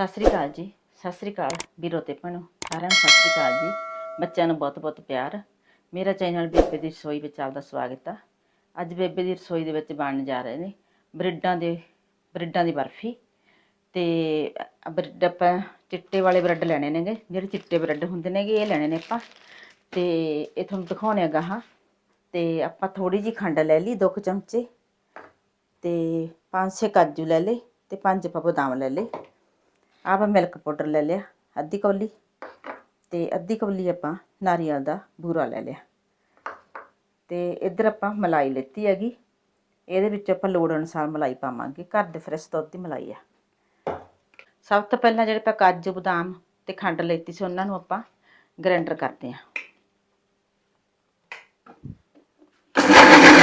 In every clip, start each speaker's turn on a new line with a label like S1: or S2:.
S1: ਸਤਿ ਸ੍ਰੀ ਅਕਾਲ ਜੀ, ਸਤਿ ਸ੍ਰੀ ਅਕਾਲ ਵੀਰੋ ਤੇ ਭੈਣੋ, ਸਾਰਿਆਂ ਨੂੰ ਸਤਿ ਸ੍ਰੀ ਅਕਾਲ ਜੀ। ਬੱਚਿਆਂ ਨੂੰ ਬਹੁਤ ਬਹੁਤ ਪਿਆਰ। ਮੇਰਾ ਚੈਨਲ ਬੇਬੇ ਦੀ ਰਸੋਈ ਵਿੱਚ ਆਪਦਾ ਸਵਾਗਤ ਆ। ਅੱਜ ਬੇਬੇ ਦੀ ਰਸੋਈ ਦੇ ਵਿੱਚ ਬਣਨ ਜਾ ਰਹੇ ਨੇ ਬ੍ਰੈਡਾਂ ਦੇ, ਬ੍ਰੈਡਾਂ ਦੀ ਬਰਫੀ ਤੇ ਅ- ਬ੍ਰੈਡ ਆਪਾਂ ਚਿੱਟੇ ਵਾਲੇ ਬ੍ਰੈਡ ਲੈਣੇ ਨੇਗੇ, ਜਿਹੜੇ ਚਿੱਟੇ ਬ੍ਰੈਡ ਹੁੰਦੇ ਨੇਗੇ, ਇਹ ਲੈਣੇ ਨੇ ਆਪਾਂ। ਤੇ ਇਹ ਤੁਹਾਨੂੰ ਦਿਖਾਉਣੇ ਹੈਗਾ ਹਾਂ। ਤੇ ਆਪਾਂ ਥੋੜੀ ਜੀ ਖੰਡ ਲੈ ਲਈ, ਦੋ ਕੁ ਚਮਚੇ। ਤੇ ਪੰਜ ਛੇ ਕਾਜੂ ਲੈ ਲਏ ਤੇ ਪੰਜ ਆਪਾਂ ਬਦਾਮ ਲੈ ਲਏ। ਆਪਾਂ ਮਿਲਕ ਪਾਊਡਰ ਲੈ ਲਿਆ, ਅੱਧੀ ਕੌਲੀ ਤੇ ਅੱਧੀ ਕੌਲੀ ਆਪਾਂ ਨਾਰੀਅਲ ਦਾ ਬੂਰਾ ਲੈ ਲਿਆ। ਤੇ ਇੱਧਰ ਆਪਾਂ ਮਲਾਈ ਲੈਤੀ ਹੈਗੀ, ਇਹਦੇ ਵਿੱਚ ਆਪਾਂ ਲੋੜ ਅਨੁਸਾਰ ਮਲਾਈ ਪਾਵਾਂਗੇ, ਘਰ ਦੇ ਫਰੈਸ਼ ਦੁੱਧ ਦੀ ਮਲਾਈ ਆ। ਸਭ ਤੋਂ ਪਹਿਲਾਂ ਜਿਹੜੇ ਆਪਾਂ ਕਾਜੂ, ਬਦਾਮ ਤੇ ਖੰਡ ਲੈਤੀ ਸੀ, ਉਹਨਾਂ ਨੂੰ ਆਪਾਂ ਗ੍ਰਾਈਂਡਰ ਕਰਦੇ ਹਾਂ।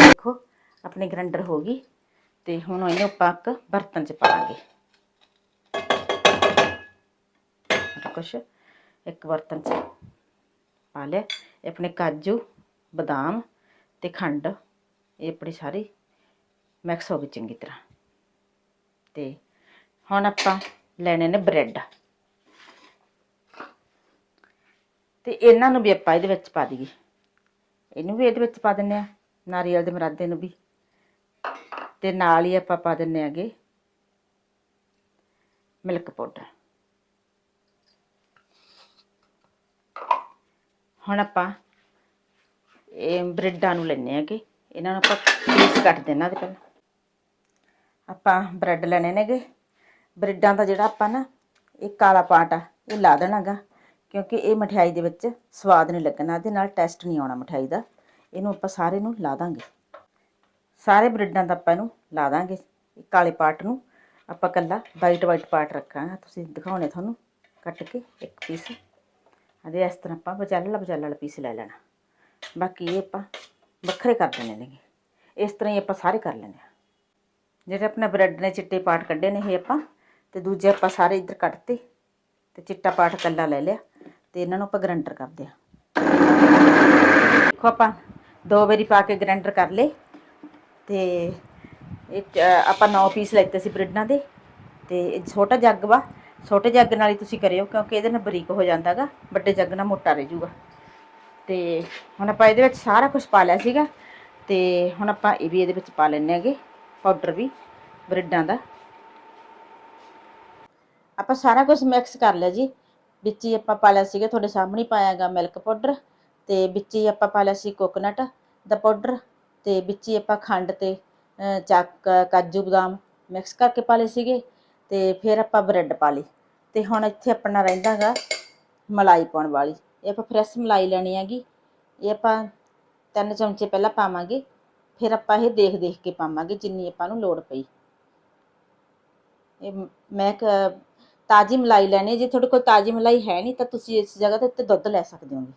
S1: ਦੇਖੋ, ਆਪਣੀ ਗ੍ਰਾਈਂਡਰ ਹੋ ਗਈ ਤੇ ਹੁਣ ਇਹਨੂੰ ਆਪਾਂ ਇੱਕ ਬਰਤਨ 'ਚ ਪਾਵਾਂਗੇ। ਕੁਛ। ਇੱਕ ਬਰਤਨ 'ਚ ਪਾ ਲਿਆ। ਇਹ ਆਪਣੇ ਕਾਜੂ, ਬਦਾਮ ਤੇ ਖੰਡ। ਇਹ ਆਪਣੀ ਸਾਰੀ ਮਿਕਸ ਹੋ ਗਈ ਚੰਗੀ ਤਰ੍ਹਾਂ। ਤੇ ਹੁਣ ਆਪਾਂ ਲੈਣੇ ਨੇ ਬ੍ਰੈਡ। ਤੇ ਇਹਨਾਂ ਨੂੰ ਵੀ ਆਪਾਂ ਇਹਦੇ ਵਿੱਚ ਪਾ ਦਈਏ। ਇਹਨੂੰ ਵੀ ਇਹਦੇ ਵਿੱਚ ਪਾ ਦਿੰਨੇ ਆ ਨਾਰੀਅਲ ਦੇ ਮਰਾਦੇ ਨੂੰ ਵੀ। ਤੇ ਨਾਲ ਹੀ ਆਪਾਂ ਪਾ ਦਿੰਨੇ ਆਗੇ ਮਿਲਕ ਪਾਊਡਰ। ਹੁਣ ਆਪਾਂ ਇਹ ਬ੍ਰੈਡਾਂ ਨੂੰ ਲੈਣੇ ਆਗੇ ਇਹਨਾਂ ਨੂੰ ਆਪਾਂ ਪੀਸ ਕੱਟ ਦੇਣਾ ਤੇ ਪਹਿਲਾਂ। ਆਪਾਂ ਬ੍ਰੈਡ ਲੈਣੇ ਨੇਗੇ। ਬ੍ਰੈਡਾਂ ਦਾ ਜਿਹੜਾ ਆਪਾਂ ਨਾ ਇਹ ਕਾਲਾ ਪਾਟ ਆ, ਇਹ ਲਾ ਦੇਣਾਗਾ, ਕਿਉਂਕਿ ਇਹ ਮਠਿਆਈ ਦੇ ਵਿੱਚ ਸਵਾਦ ਨਹੀਂ ਲੱਗਣਾ, ਇਹਦੇ ਨਾਲ ਟੈਸਟ ਨਹੀਂ ਆਉਣਾ ਮਠਿਆਈ ਦਾ। ਇਹਨੂੰ ਆਪਾਂ ਸਾਰੇ ਨੂੰ ਲਾ ਦਾਂਗੇ। ਸਾਰੇ ਬ੍ਰੈਡਾਂ ਦਾ ਆਪਾਂ ਇਹਨੂੰ ਲਾ ਦਾਂਗੇ, ਇਹ ਕਾਲੇ ਪਾਟ ਨੂੰ। ਆਪਾਂ ਕੱਲਾ ਵਾਈਟ ਵਾਈਟ ਪਾਟ ਰੱਖਾਂਗੇ। ਤੁਸੀਂ ਦਿਖਾਉਣੇ ਤੁਹਾਨੂੰ, ਕੱਟ ਕੇ ਇੱਕ ਪੀਸ ਅਦੇ ਇਸ ਤਰ੍ਹਾਂ ਆਪਾਂ ਵਿਚਾਲੜਾ ਵਿਚਾਲੜਾ ਵਾਲਾ ਪੀਸ ਲੈ ਲੈਣਾ। ਬਾਕੀ ਇਹ ਆਪਾਂ ਵੱਖਰੇ ਕਰ ਦੇਣੇ ਨੇਗੇ ਇਸ ਤਰ੍ਹਾਂ ਹੀ ਆਪਾਂ ਸਾਰੇ ਕਰ ਲੈਣੇ ਆ ਜਿਹੜੇ ਆਪਣੇ ਬ੍ਰੈਡ ਨੇ ਚਿੱਟੇ ਪਾਟ ਕੱਢੇ ਨੇ ਇਹ ਆਪਾਂ, ਤੇ ਦੂਜੇ ਆਪਾਂ ਸਾਰੇ ਇੱਧਰ ਕੱਟਤੇ ਤੇ ਚਿੱਟਾ ਪਾਟ ਕੱਲਾ ਲੈ ਲਿਆ, ਤੇ ਇਹਨਾਂ ਨੂੰ ਆਪਾਂ ਗ੍ਰਾਈਂਡਰ ਕਰਦੇ ਆ ਦੇਖੋ ਆਪਾਂ ਦੋ ਵਾਰੀ ਪਾ ਕੇ ਗ੍ਰਾਈਂਡਰ ਕਰ ਲਏ, ਤੇ ਇੱਕ ਆਪਾਂ 9 ਪੀਸ ਲੈਤੇ ਸੀ ਬ੍ਰੈਡਾਂ ਦੇ, ਤੇ ਛੋਟਾ ਜੱਗ ਵਾ ਛੋਟੇ ਜੱਗ ਨਾਲ ਹੀ ਤੁਸੀਂ ਕਰਿਓ ਕਿਉਂਕਿ ਇਹਦੇ ਨਾਲ ਬਰੀਕ ਹੋ ਜਾਂਦਾਗਾ ਵੱਡੇ ਜੱਗ ਨਾਲ ਮੋਟਾ ਰਹਿ ਜਾਊਗਾ ਤੇ ਹੁਣ ਆਪਾਂ ਇਹਦੇ ਵਿੱਚ ਸਾਰਾ ਕੁਝ ਪਾ ਲਿਆ ਸੀਗਾ ਤੇ ਹੁਣ ਆਪਾਂ ਇਹ ਵੀ ਇਹਦੇ ਵਿੱਚ ਪਾ ਲੈਣੇ ਹੈਗੇ ਪਾਊਡਰ ਵੀ ਬ੍ਰੈਡਾਂ ਦਾ। ਆਪਾਂ ਸਾਰਾ ਕੁਝ ਮਿਕਸ ਕਰ ਲਿਆ ਜੀ। ਵਿੱਚ ਹੀ ਆਪਾਂ ਪਾ ਲਿਆ ਸੀਗਾ ਤੁਹਾਡੇ ਸਾਹਮਣੇ ਹੀ ਪਾਇਆਗਾ ਮਿਲਕ ਪਾਊਡਰ ਤੇ ਵਿੱਚ ਹੀ ਆਪਾਂ ਪਾ ਲਿਆ ਸੀ ਕੋਕੋਨਟ ਦਾ ਪਾਊਡਰ ਤੇ ਵਿੱਚ ਹੀ ਆਪਾਂ ਖੰਡ ਤੇ ਅਹ, ਚੱਕ ਕਾਜੂ ਬਦਾਮ ਮਿਕਸ ਕਰਕੇ ਪਾ ਲਏ ਸੀਗੇ। ਤੇ ਫਿਰ ਆਪਾਂ ਬ੍ਰੈਡ ਪਾ ਲਈ। ਤੇ ਹੁਣ ਇੱਥੇ ਆਪਣਾ ਰਹਿੰਦਾਗਾ ਮਲਾਈ ਪਾਉਣ ਵਾਲੀ। ਇਹ ਆਪਾਂ ਫਰੈਸ਼ ਮਲਾਈ ਲੈਣੀ ਹੈਗੀ। ਇਹ ਆਪਾਂ ਤਿੰਨ ਚਮਚੇ ਪਹਿਲਾਂ ਪਾਵਾਂਗੇ। ਫਿਰ ਆਪਾਂ ਇਹ ਦੇਖ ਦੇਖ ਕੇ ਪਾਵਾਂਗੇ ਜਿੰਨੀ ਆਪਾਂ ਨੂੰ ਲੋੜ ਪਈ। ਇਹ ਮੈਂ ਕ- ਤਾਜ਼ੀ ਮਲਾਈ ਲੈਣੀ ਜੇ ਤੁਹਾਡੇ ਕੋਲ ਤਾਜ਼ੀ ਮਲਾਈ ਹੈ ਨਹੀਂ, ਤਾਂ ਤੁਸੀਂ ਇਸ ਜਗ੍ਹਾ ਤੇ ਉੱਤੇ ਦੁੱਧ ਲੈ ਸਕਦੇ ਹੋਗੇ।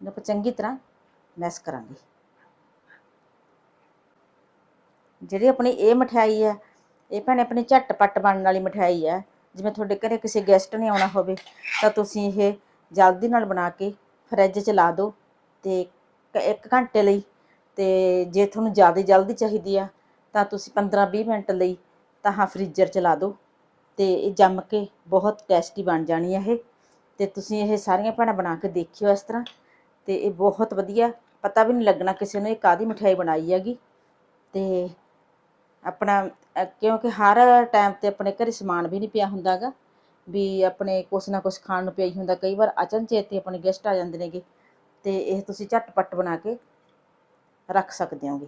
S1: ਇਹਨੂੰ ਚੰਗੀ ਤਰ੍ਹਾਂ ਮੈਸ ਕਰਾਂਗੇ। ਜਿਹੜੀ ਆਪਣੀ ਇਹ ਮਠਿਆਈ ਹੈ, ਇਹ ਭੈਣੇ ਆਪਣੀ ਝਟਪਟ ਬਣਨ ਵਾਲੀ ਮਠਿਆਈ ਹੈ। ਜਿਵੇਂ ਤੁਹਾਡੇ ਘਰੇ ਕਿਸੇ ਗੈਸਟ ਨੇ ਆਉਣਾ ਹੋਵੇ, ਤਾਂ ਤੁਸੀਂ ਇਹ ਜਲਦੀ ਨਾਲ ਬਣਾ ਕੇ ਫਰਿੱਜ 'ਚ ਲਾ ਦਿਓ ਤੇ ਕ- ਇੱਕ ਘੰਟੇ ਲਈ ਤੇ ਜੇ ਤੁਹਾਨੂੰ ਜ਼ਿਆਦਾ ਜਲਦੀ ਚਾਹੀਦੀ ਆ, ਤਾਂ ਤੁਸੀਂ 15-20 ਮਿੰਟ ਲਈ ਤਾਂ ਹਾਂ ਫ੍ਰੀਜ਼ਰ 'ਚ ਲਾ ਦਿਓ ਤੇ ਇਹ ਜੰਮ ਕੇ ਬਹੁਤ ਟੇਸਟੀ ਬਣ ਜਾਣੀ ਹੈ ਇਹ। ਤੇ ਤੁਸੀਂ ਇਹ ਸਾਰੀਆਂ ਭੈਣਾਂ ਬਣਾ ਕੇ ਦੇਖਿਓ ਇਸ ਤਰ੍ਹਾਂ। ਤੇ ਇਹ ਬਹੁਤ ਵਧੀਆ, ਪਤਾ ਵੀ ਨਹੀਂ ਲੱਗਣਾ ਕਿਸੇ ਨੂੰ ਇਹ ਕਾਦੀ ਮਠਿਆਈ ਬਣਾਈ ਹੈਗੀ। ਤੇ ਆਪਣਾ ਅ, ਕਿਉਂਕਿ ਹਰ ਟਾਈਮ ਤੇ ਆਪਣੇ ਘਰੇ ਸਮਾਨ ਵੀ ਨਹੀਂ ਪਿਆ ਹੁੰਦਾਗਾ ਵੀ ਆਪਣੇ ਕੁਛ ਨਾ ਕੁਛ ਖਾਣ ਨੂੰ ਪਿਆ ਹੀ ਹੁੰਦਾ। ਕਈ ਵਾਰ ਅਚਨਚੇਤ ਹੀ ਆਪਣੇ ਗੈਸਟ ਆ ਜਾਂਦੇ ਨੇਗੇ ਤੇ ਇਹ ਤੁਸੀਂ ਝਟਪਟ ਬਣਾ ਕੇ ਰੱਖ ਸਕਦੇ ਹੋਗੇ।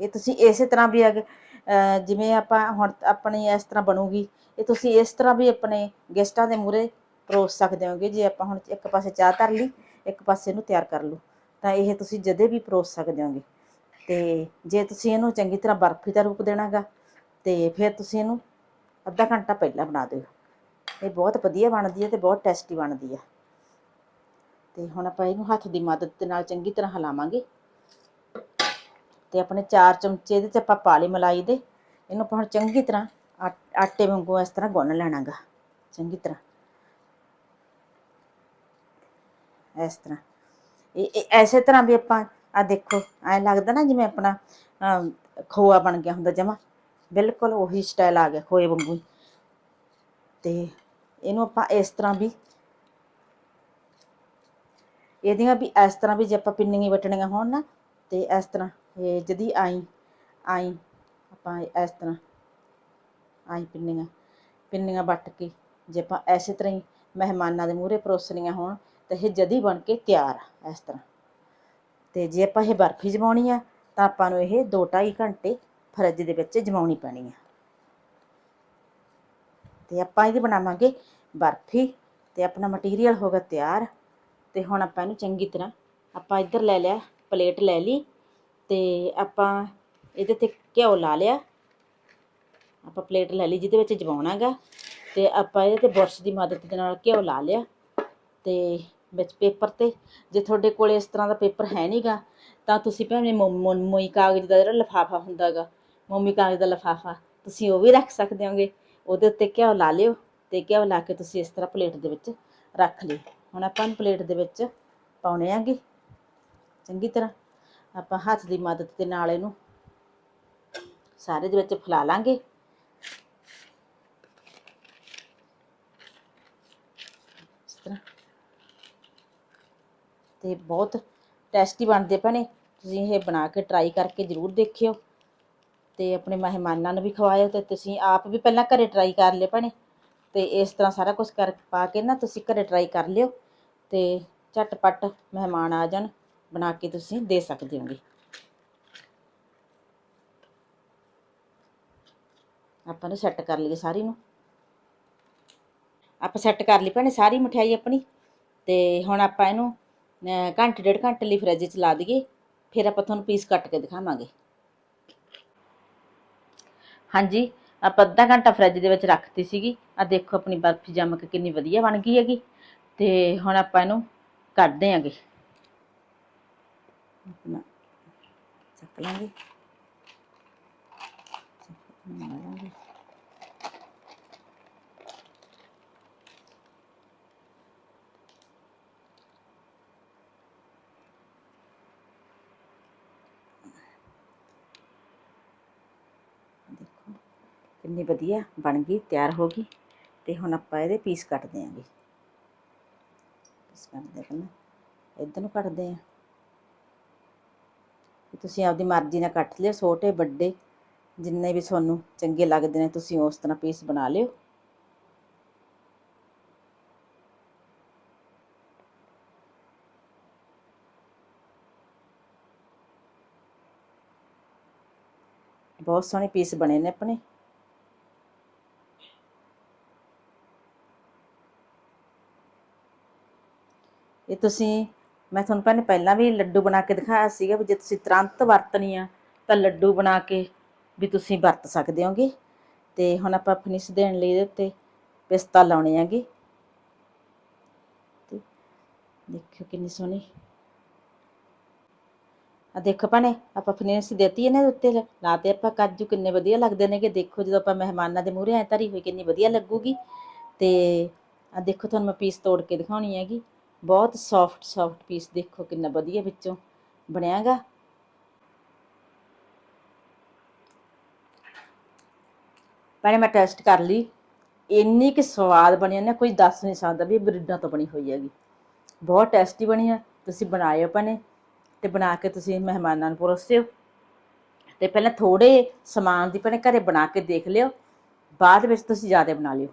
S1: ਇਹ ਤੁਸੀਂ ਇਸੇ ਤਰ੍ਹਾਂ ਵੀ ਅਗ- ਅ, ਜਿਵੇਂ ਆਪਾਂ ਹੁਣ ਆਪਣੀ ਇਸ ਤਰ੍ਹਾਂ ਬਣੂਗੀ ਇਹ ਤੁਸੀਂ ਇਸ ਤਰ੍ਹਾਂ ਵੀ ਆਪਣੇ ਗੈਸਟਾਂ ਦੇ ਮੂਹਰੇ ਪਰੋਸ ਸਕਦੇ ਹੋਗੇ ਜੇ ਆਪਾਂ ਹੁਣ ਇੱਕ ਪਾਸੇ ਚਾਹ ਧਰ ਲਈ ਇੱਕ ਪਾਸੇ ਇਹਨੂੰ ਤਿਆਰ ਕਰ ਲਓ ਤਾਂ ਇਹ ਤੁਸੀਂ ਜਦੇ ਵੀ ਪਰੋਸ ਸਕਦੇ ਹੋਗੇ। ਤੇ ਜੇ ਤੁਸੀਂ ਇਹਨੂੰ ਚੰਗੀ ਤਰ੍ਹਾਂ ਬਰਫੀ ਦਾ ਰੂਪ ਦੇਣਾਗਾ, ਤੇ ਫਿਰ ਤੁਸੀਂ ਇਹਨੂੰ ਅੱਧਾ ਘੰਟਾ ਪਹਿਲਾਂ ਬਣਾ ਦਿਓ। ਇਹ ਬਹੁਤ ਵਧੀਆ ਬਣਦੀ ਹੈ ਤੇ ਬਹੁਤ ਟੇਸਟੀ ਬਣਦੀ ਹੈ। ਤੇ ਹੁਣ ਆਪਾਂ ਇਹਨੂੰ ਹੱਥ ਦੀ ਮਦਦ ਦੇ ਨਾਲ ਚੰਗੀ ਤਰ੍ਹਾਂ ਹਿਲਾਵਾਂਗੇ। ਤੇ ਆਪਣੇ 4 ਚਮਚੇ ਇਹਦੇ ਚ ਆਪਾਂ ਪਾ ਲਈ ਮਲਾਈ ਦੇ, ਇਹਨੂੰ ਆਪਾਂ ਹੁਣ ਚੰਗੀ ਤਰ੍ਹਾਂ ਆਟੇ ਵਾਂਗੂ ਇਸ ਤਰ੍ਹਾਂ ਗੁੰਨ ਲੈਣਾਗਾ, ਚੰਗੀ ਤਰ੍ਹਾਂ। ਇਸ ਤਰ੍ਹਾਂ। ਇਹ ਇਹ ਐਸੇ ਤਰ੍ਹਾਂ ਵੀ ਆਪਾਂ ਆ ਦੇਖੋ ਐ ਲੱਗਦਾ ਨਾ ਜਿਵੇਂ ਆਪਣਾ ਅਮ, ਖੋਆ ਬਣ ਗਿਆ ਹੁੰਦਾ ਜਮਾ। ਬਿਲਕੁਲ ਉਹੀ ਸਟਾਈਲ ਆ ਗਿਆ ਖੋਏ ਵਾਂਗੂ ਤੇ ਇਹਨੂੰ ਆਪਾਂ ਇਸ ਤਰ੍ਹਾਂ ਵੀ ਇਹਦੀਆਂ ਵੀ ਇਸ ਤਰ੍ਹਾਂ ਵੀ ਜੇ ਆਪਾਂ ਪਿੰਨੀਆਂ ਵਟਣੀਆਂ ਹੋਣ ਨਾ ਤੇ ਇਸ ਤਰ੍ਹਾਂ ਇਹ ਜਦੀ ਆਈ ਆਈ ਆਪਾਂ ਇਸ ਤਰ੍ਹਾਂ ਆਈ ਪਿੰਨੀਆਂ ਪਿੰਨੀਆਂ ਵੱਟ ਕੇ ਜੇ ਆਪਾਂ ਐਸੇ ਤਰ੍ਹਾਂ ਹੀ ਮਹਿਮਾਨਾਂ ਦੇ ਮੂਹਰੇ ਪਰੋਸਣੀਆਂ ਹੋਣ ਤੇ ਇਹ ਜਦੀ ਬਣ ਕੇ ਤਿਆਰ ਆ ਇਸ ਤਰ੍ਹਾਂ। ਤੇ ਜੇ ਆਪਾਂ ਇਹ ਬਰਫੀ ਜਮਾਉਣੀ ਆ, ਤਾਂ ਆਪਾਂ ਨੂੰ ਇਹ 2-2.5 ਘੰਟੇ ਫਰਿੱਜ ਦੇ ਵਿੱਚ ਜਮਾਉਣੀ ਪੈਣੀ ਆ। ਤੇ ਆਪਾਂ ਇਹਦੀ ਬਣਾਵਾਂਗੇ ਬਰਫੀ, ਤੇ ਆਪਣਾ ਮਟੀਰੀਅਲ ਹੋ ਗਿਆ ਤਿਆਰ, ਤੇ ਹੁਣ ਆਪਾਂ ਇਹਨੂੰ ਚੰਗੀ ਤਰ੍ਹਾਂ ਆਪਾਂ ਇੱਧਰ ਲੈ ਲਿਆ ਪਲੇਟ ਲੈ ਲਈ, ਤੇ ਆਪਾਂ ਇਹਦੇ ਤੇ ਘਿਓ ਲਾ ਲਿਆ। ਆਪਾਂ ਪਲੇਟ ਲੈ ਲਈ ਜਿਹਦੇ ਵਿੱਚ ਜਮਾਉਣਾਗਾ ਤੇ ਆਪਾਂ ਇਹਦੇ ਤੇ ਬੁਰਸ਼ ਦੀ ਮਦਦ ਦੇ ਨਾਲ ਘਿਓ ਲਾ ਲਿਆ, ਤੇ ਵਿੱਚ ਪੇਪਰ ਤੇ। ਜੇ ਤੁਹਾਡੇ ਕੋਲ ਇਸ ਤਰ੍ਹਾਂ ਦਾ ਪੇਪਰ ਹੈ ਨਹੀਂਗਾ ਤਾਂ ਤੁਸੀਂ ਭਾਵੇਂ ਮੋਈ ਕਾਗਜ਼ ਦਾ ਜਿਹੜਾ ਲਿਫਾਫਾ ਹੁੰਦਾਗਾ, ਮੋਮੀ ਕਾਗਜ਼ ਦਾ ਲਿਫਾਫਾ, ਤੁਸੀਂ ਉਹ ਵੀ ਰੱਖ ਸਕਦੇ ਹੋਗੇ। ਉਹਦੇ ਉੱਤੇ ਘਿਓ ਲਾ ਲਿਓ ਤੇ ਘਿਓ ਲਾ ਕੇ ਤੁਸੀਂ ਇਸ ਤਰ੍ਹਾਂ ਪਲੇਟ ਦੇ ਵਿੱਚ ਰੱਖ ਲਿਓ। ਹੁਣ ਆਪਾਂ ਪਲੇਟ ਦੇ ਵਿੱਚ ਪਾਉਣੇ ਆਂਗੇ। ਚੰਗੀ ਤਰ੍ਹਾਂ ਆਪਾਂ ਹੱਥ ਦੀ ਮਦਦ ਦੇ ਨਾਲ ਇਹਨੂੰ ਸਾਰੇ ਦੇ ਵਿੱਚ ਫੈਲਾ ਲਾਂਗੇ ਇਸ ਤਰ੍ਹਾਂ ਤੇ ਬਹੁਤ ਟੇਸਟੀ ਬਣਦੇ ਭੈਣੇ ਤੁਸੀਂ ਇਹ ਬਣਾ ਕੇ ਟਰਾਈ ਕਰਕੇ ਜ਼ਰੂਰ ਦੇਖਿਓ ਤੇ ਆਪਣੇ ਮਹਿਮਾਨਾਂ ਨੂੰ ਵੀ ਖਵਾਇਓ ਤੇ ਤੁਸੀਂ ਆਪ ਵੀ ਪਹਿਲਾਂ ਘਰੇ ਟਰਾਈ ਕਰ ਲਿਓ ਭੈਣੇ ਤੇ ਇਸ ਤਰ੍ਹਾਂ ਸਾਰਾ ਕੁਝ ਕਰ ਪਾ ਕੇ ਨਾ ਤੁਸੀਂ ਘਰੇ ਟਰਾਈ ਕਰ ਲਿਓ ਤੇ ਝਟਪਟ ਮਹਿਮਾਨ ਆ ਜਾਣ, ਬਣਾ ਕੇ ਤੁਸੀਂ ਦੇ ਸਕਦੇ ਹੋਗੇ। ਆਪਾਂ ਨੂੰ ਸੈੱਟ ਕਰ ਲਈਏ ਸਾਰੀ ਨੂੰ। ਆਪਾਂ ਸੈੱਟ ਕਰ ਲਈ ਭੈਣੇ ਸਾਰੀ ਮਠਿਆਈ ਆਪਣੀ ਤੇ ਹੁਣ ਆਪਾਂ ਇਹਨੂੰ ਘੰਟੇ, ਡੇਢ ਘੰਟੇ ਲਈ ਫਰਿੱਜ 'ਚ ਲਾ ਦਈਏ, ਫਿਰ ਆਪਾਂ ਤੁਹਾਨੂੰ ਪੀਸ ਕੱਟ ਕੇ ਦਿਖਾਵਾਂਗੇ। ਹਾਂਜੀ, ਆਪਾਂ ਅੱਧਾ ਘੰਟਾ ਫਰਿੱਜ ਦੇ ਵਿੱਚ ਰੱਖਤੀ ਸੀਗੀ। ਆ ਦੇਖੋ ਆਪਣੀ ਬਰਫੀ ਜੰਮ ਕੇ ਕਿੰਨੀ ਵਧੀਆ ਬਣ ਗਈ ਹੈਗੀ। ਤੇ ਹੁਣ ਆਪਾਂ ਇਹਨੂੰ ਕੱਢਦੇ ਆਂਗੇ ਆਪਣਾ ਚੱਕ ਲਾਂਗੇ ਚੱਕ ਲਾਂਗੇ ਦੇਖੋ ਕਿੰਨੀ ਵਧੀਆ ਬਣ ਗਈ, ਤਿਆਰ ਹੋ ਗਈ ਤੇ ਹੁਣ ਆਪਾਂ ਇਹਦੇ ਪੀਸ ਕੱਟ ਦਿਆਂਗੇ। ਪੀਸ ਕੱਟਦੇ ਪਹਿਲਾਂ ਇੱਧਰ ਨੂੰ ਕੱਟਦੇ ਆ ਤੁਸੀਂ ਆਪਦੀ ਮਰਜ਼ੀ ਨਾਲ ਕੱਟ ਲਿਓ, ਛੋਟੇ, ਵੱਡੇ, ਜਿੰਨੇ ਵੀ ਤੁਹਾਨੂੰ ਚੰਗੇ ਲੱਗਦੇ ਨੇ, ਤੁਸੀਂ ਉਸ ਤਰ੍ਹਾਂ ਪੀਸ ਬਣਾ ਲਿਓ। ਬਹੁਤ ਸੋਹਣੇ ਪੀਸ ਬਣੇ ਨੇ ਆਪਣੇ। ਇਹ ਤੁਸੀਂ, ਮੈਂ ਤੁਹਾਨੂੰ ਭੈਣੇ ਪਹਿਲਾਂ ਵੀ ਲੱਡੂ ਬਣਾ ਕੇ ਦਿਖਾਇਆ ਸੀਗਾ ਵੀ ਜੇ ਤੁਸੀਂ ਤੁਰੰਤ ਵਰਤਣੀ ਆ ਤਾਂ ਲੱਡੂ ਬਣਾ ਕੇ ਵੀ ਤੁਸੀਂ ਵਰਤ ਸਕਦੇ ਹੋਗੇ। ਤੇ ਹੁਣ ਆਪਾਂ ਫਿਨਿਸ਼ ਦੇਣ ਲਈ ਇਹਦੇ ਉੱਤੇ ਪਿਸਤਾ ਲਾਉਣੇ ਆਗੇ ਤੇ ਦੇਖਿਓ ਕਿੰਨੀ ਸੋਹਣੀ। ਆ ਦੇਖੋ ਭੈਣੇ, ਆਪਾਂ ਫਿਨਿਸ਼ ਦੇਤੀ ਇਹਨੇ ਉੱਤੇ ਲਾ ਤੇ ਆਪਾਂ ਕਾਜੂ ਕਿੰਨੇ ਵਧੀਆ ਲੱਗਦੇ ਨੇਗੇ। ਦੇਖੋ ਜਦੋਂ ਆਪਾਂ ਮਹਿਮਾਨਾਂ ਦੇ ਮੂਹਰੇ ਐ ਧਰੀ ਹੋਈ ਕਿੰਨੀ ਵਧੀਆ ਲੱਗੂਗੀ। ਤੇ ਆ ਦੇਖੋ ਤੁਹਾਨੂੰ ਮੈਂ ਪੀਸ ਤੋੜ ਕੇ ਦਿਖਾਉਣੀ ਹੈਗੀ। ਬਹੁਤ ਸੌਫਟ ਸੌਫਟ ਪੀਸ ਦੇਖੋ ਕਿੰਨਾ ਵਧੀਆ ਵਿੱਚੋਂ ਬਣਿਆਗਾ। ਪਹਿਲੇ ਮੈਂ ਟੈਸਟ ਕਰ ਲਈ। ਇੰਨੀ ਕਿ ਸਵਾਦ ਬਣੀ ਨਾ, ਕੋਈ ਦੱਸ ਨਹੀਂ ਸਕਦਾ ਵੀ ਇਹ ਬਰੀਡਾਂ ਤੋਂ ਬਣੀ ਹੋਈ ਹੈਗੀ। ਬਹੁਤ ਟੇਸਟੀ ਬਣੀ ਆ, ਤੁਸੀਂ ਬਣਾਇਓ ਭੈਣੇ ਤੇ ਬਣਾ ਕੇ ਤੁਸੀਂ ਮਹਿਮਾਨਾਂ ਨੂੰ ਪਰੋਸਿਓ। ਤੇ ਪਹਿਲਾਂ ਥੋੜੇ ਸਮਾਨ ਦੀ ਭੈਣੇ ਘਰੇ ਬਣਾ ਕੇ ਦੇਖ ਲਿਓ, ਬਾਅਦ ਵਿੱਚ ਤੁਸੀਂ ਜ਼ਿਆਦਾ ਬਣਾ ਲਿਓ।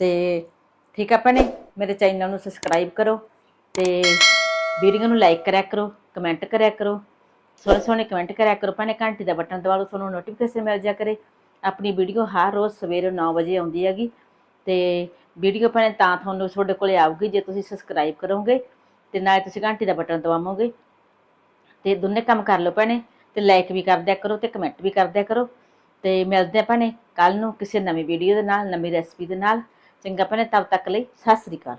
S1: ਤੇ ਠੀਕ ਆ ਭੈਣੇ? ਮੇਰੇ ਚੈਨਲ ਨੂੰ ਸਬਸਕ੍ਰਾਈਬ ਕਰੋ ਤੇ ਵੀਡੀਓ ਨੂੰ ਲਾਈਕ ਕਰਿਆ ਕਰੋ, ਕਮੈਂਟ ਕਰਿਆ ਕਰੋ, ਸੋਹਣੇ ਸੋਹਣੇ ਕਮੈਂਟ ਕਰਿਆ ਕਰੋ, ਭੈਣੇ ਘੰਟੀ ਦਾ ਬਟਨ ਦਬਾ ਲਓ ਤੁਹਾਨੂੰ ਨੋਟੀਫਿਕੇਸ਼ਨ ਮਿਲ ਜਾ ਕਰੇ। ਆਪਣੀ ਵੀਡੀਓ ਹਰ ਰੋਜ਼ ਸਵੇਰੇ 9 ਵਜੇ ਆਉਂਦੀ ਹੈਗੀ ਤੇ ਵੀਡੀਓ ਭੈਣੇ ਤਾਂ ਤੁਹਾਨੂੰ ਤੁਹਾਡੇ ਕੋਲੇ ਆਊਗੀ ਜੇ ਤੁਸੀਂ ਸਬਸਕ੍ਰਾਈਬ ਕਰੋਗੇ ਤੇ ਨਾਲੇ ਤੁਸੀਂ ਘੰਟੀ ਦਾ ਬਟਨ ਦਬਾਵੋਗੇ। ਤੇ ਦੋਨੇ ਕੰਮ ਕਰ ਲਓ ਭੈਣੇ ਤੇ ਲਾਈਕ ਵੀ ਕਰ ਦਿਆ ਕਰੋ ਤੇ ਕਮੈਂਟ ਵੀ ਕਰ ਦਿਆ ਕਰੋ ਤੇ ਮਿਲਦੇ ਆ ਭੈਣੇ ਕੱਲ ਨੂੰ ਕਿਸੇ ਨਵੀਂ ਵੀਡੀਓ ਦੇ ਨਾਲ, ਨਵੀਂ ਰੈਸਪੀ ਦੇ ਨਾਲ। ਚੰਗਾ ਭੈਣੇ ਤਬ ਤੱਕ ਲਈ ਸਤਿ ਸ੍ਰੀ ਅਕਾਲ।